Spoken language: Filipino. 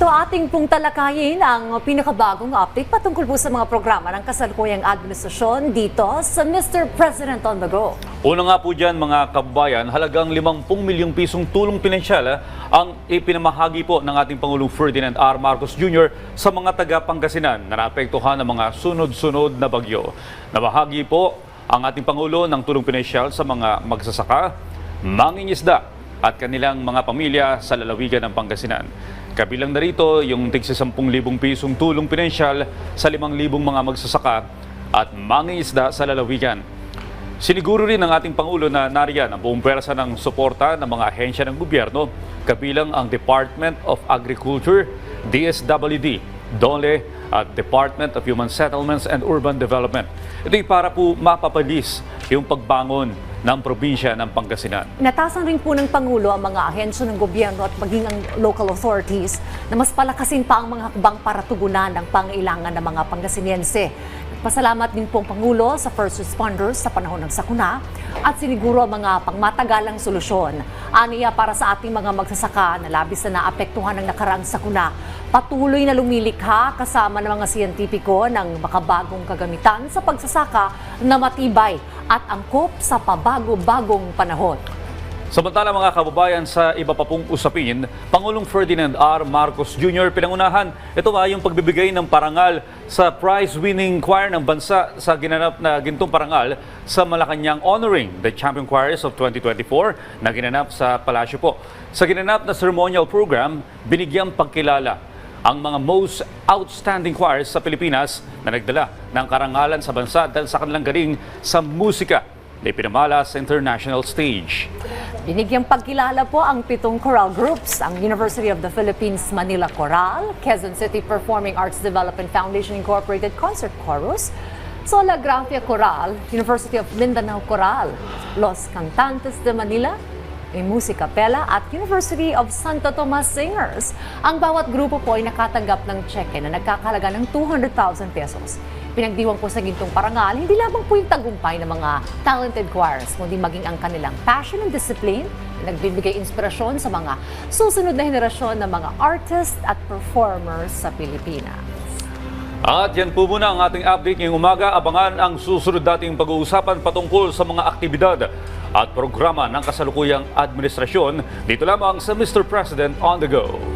Ito ating pong talakayin ang pinakabagong update patungkol po sa mga programa ng kasalukuyang administrasyon dito sa Mr. President on the Go. Una nga po dyan mga kababayan, halagang 50 milyong pisong tulong pinansyal ah, ang ipinamahagi po ng ating Pangulong Ferdinand R. Marcos Jr. sa mga taga-Pangasinan na naapektuhan ng mga sunod-sunod na bagyo. Nabahagi po ang ating Pangulo ng tulong pinansyal sa mga magsasaka, mangingisda at kanilang mga pamilya sa lalawigan ng Pangasinan. Kabilang na rito yung tig 10,000 pisong tulong pinansyal sa 5,000 mga magsasaka at mangingisda sa lalawigan. Siniguro rin ng ating Pangulo na nariyan ang buong pwersa ng suporta ng mga ahensya ng gobyerno, kabilang ang Department of Agriculture, DSWD, DOLE at Department of Human Settlements and Urban Development. Ito'y para po mapapalis yung pagbangon ng probinsya ng Pangasinan. Natasan rin po ng Pangulo ang mga ahensya ng gobyerno at maging ang local authorities na mas palakasin pa ang mga hakbang para tugunan ang pangailangan ng mga Pangasinense. Pasalamat din po ang Pangulo sa first responders sa panahon ng sakuna at siniguro ang mga pangmatagalang solusyon. Aniya para sa ating mga magsasaka na labis na naapektuhan ng nakaraang sakuna, patuloy na lumilikha kasama ng mga siyentipiko ng makabagong kagamitan sa pagsasaka na matibay at angkop sa pabago-bagong panahon. Samantala mga kababayan sa iba pa pong usapin, Pangulong Ferdinand R. Marcos Jr. pinangunahan. Ito nga yung pagbibigay ng parangal sa prize-winning choir ng bansa sa ginanap na gintong parangal sa Malacanang honoring the champion choirs of 2024 na ginanap sa Palasyo po. Sa ginanap na ceremonial program, binigyang pagkilala ang mga most outstanding choirs sa Pilipinas na nagdala ng karangalan sa bansa dahil sa kanilang galing sa musika na ipinamala sa international stage. Binigyang pagkilala po ang pitong choral groups, ang University of the Philippines Manila Choral, Quezon City Performing Arts Development Foundation Incorporated Concert Chorus, Sola Gracia Choral, University of Mindanao Choral, Los Cantantes de Manila, may Musica Pela at University of Santo Tomas Singers. Ang bawat grupo po ay nakatanggap ng cheque na nagkakalaga ng 200,000 pesos. Pinagdiwang po sa gintong parangal, hindi lamang po yung tagumpay ng mga talented choirs, kundi maging ang kanilang passion and discipline na nagbibigay inspirasyon sa mga susunod na henerasyon ng mga artists at performers sa Pilipinas. At yan po muna ang ating update ngayong umaga. Abangan ang susunod dating pag-uusapan patungkol sa mga aktibidad at programa ng kasalukuyang administrasyon dito lamang sa Mr. President on the Go.